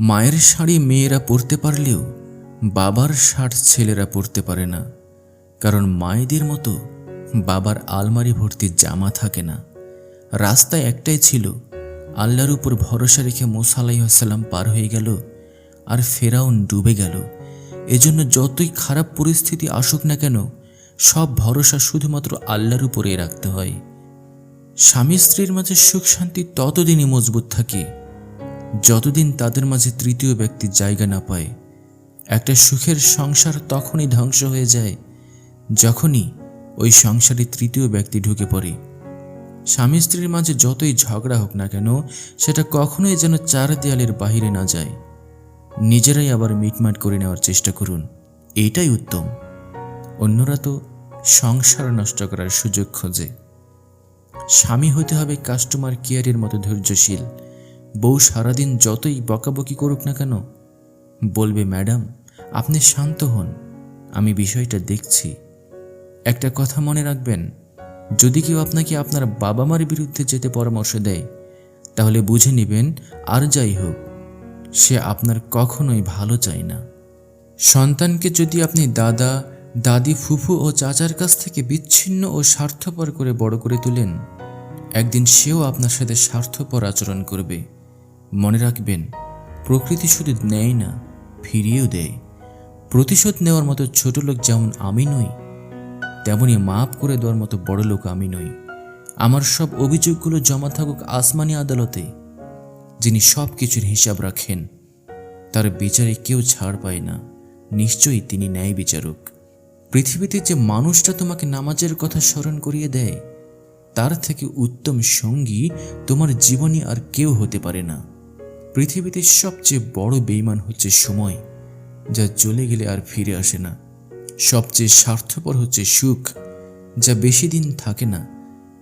মায়ের শাড়ি মেয়েরা পরতে পারলেও বাবার শার্ট ছেলেরা পরতে পারে না। কারণ মায়েদের মতো বাবার আলমারি ভর্তি জামা থাকে না। রাস্তায় একটাই ছিল, আল্লাহর উপর ভরসা রেখে মুসা আলাইসাল্লাম পার হয়ে গেল আর ফেরাউন ডুবে গেল। এজন্য যতই খারাপ পরিস্থিতি আসুক না কেন, সব ভরসা শুধুমাত্র আল্লাহর উপরে রাখতে হয়। স্বামী স্ত্রীর মাঝে সুখ শান্তি ততদিনই মজবুত থাকে। যতদিন তাদের মাঝে তৃতীয় ব্যক্তি জায়গা না পায়, একটা সুখের সংসার তখনই ধ্বংস হয়ে যায়, যখনই ওই সংসারে তৃতীয় ব্যক্তি ঢুকে পড়ে। স্বামী স্ত্রীর মাঝে যতই ঝগড়া হোক না কেন, সেটা কখনোই যেন চার দেয়ালের বাহিরে না যায়। নিজেরাই আবার মিটমাট করে নেওয়ার চেষ্টা করুন, এটাই উত্তম। অন্যরা তো সংসার নষ্ট করার সুযোগ খোঁজে। স্বামী হতে হবে কাস্টমার কেয়ারের মতো ধৈর্যশীল। বউ সারাদিন যতই বকাবকি করুক না কেন, বলবে, ম্যাডাম, আপনি শান্ত হন, আমি বিষয়টা দেখছি। একটা কথা মনে রাখবেন, যদি কেউ আপনাকে আপনার বাবা মার বিরুদ্ধে যেতে পরামর্শ দেয়, তাহলে বুঝে নেবেন, আর যাই হোক, সে আপনার কখনোই ভালো চায় না। সন্তানকে যদি আপনি দাদা, দাদি, ফুফু ও চাচার কাছ থেকে বিচ্ছিন্ন ও স্বার্থপর করে বড় করে তুলেন, একদিন সেও আপনার সাথে স্বার্থপর আচরণ করবে। মনে রাখবেন, প্রকৃতি শুধু নেয় না, ফিরিয়েও দেয়। প্রতিশোধ নেওয়ার মতো ছোট লোক যেমন আমি নই, তেমনি মাপ করে দেওয়ার মতো বড় লোক আমি নই। আমার সব অভিযোগগুলো জমা থাকুক আসমানি আদালতে, যিনি সব কিছুর হিসাব রাখেন। তার বিচারে কেউ ছাড় পায় না, নিশ্চয়ই তিনি ন্যায় বিচারক। পৃথিবীতে যে মানুষটা তোমাকে নামাজের কথা স্মরণ করিয়ে দেয়, তার থেকে উত্তম সঙ্গী তোমার জীবনে আর কেউ হতে পারে না। পৃথিবীতে সবচেয়ে বড় বেইমান হচ্ছে সময়, যা চলে গেলে আর ফিরে আসে না। সবচেয়ে স্বার্থপর হচ্ছে সুখ, যা বেশি দিন থাকে না।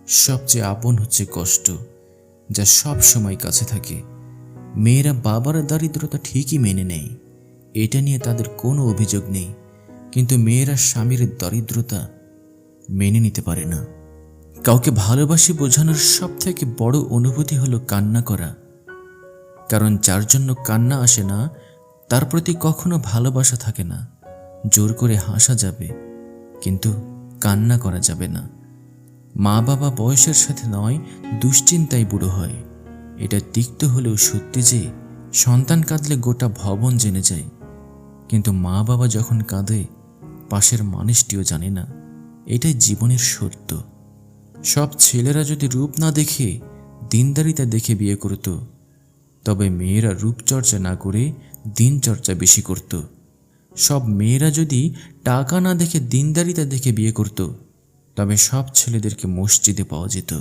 সবচেয়ে আপন হচ্ছে কষ্ট, যা সব সময় কাছে থাকে। মেয়েরা বাবার দারিদ্রতা ঠিকই মেনে নেয়, এটা নিয়ে তাদের কোনো অভিযোগ নেই। কিন্তু মেয়েরা স্বামীর দারিদ্রতা মেনে নিতে পারে না। কাউকে ভালোবাসি বোঝানোর সবথেকে বড় অনুভূতি হলো কান্না করা। কারণ যার জন্য কান্না আসে না, তার প্রতি কখনো ভালোবাসা থাকে না। জোর করে হাসা যাবে, কিন্তু কান্না করা যাবে না। মা বাবা বয়সের সাথে নয়, দুশ্চিন্তায় বুড়ো হয়। এটা তিক্ত হলেও সত্যি যে, সন্তান কাঁদলে গোটা ভবন জেনে যায়। কিন্তু মা বাবা যখন কাঁদে, পাশের মানুষটিও জানে না। এটাই জীবনের সত্য। সব ছেলেরা যদি রূপ না দেখে দিনদারিতা দেখে বিয়ে করত তবে মেয়েরা রূপচর্চা না করে দিনচর্চা বেশি করত। সব মেয়েরা যদি টাকা না দেখে দিনদারিতা দেখে বিয়ে করত, তবে সব ছেলেদেরকে মসজিদে পাওয়া যেত।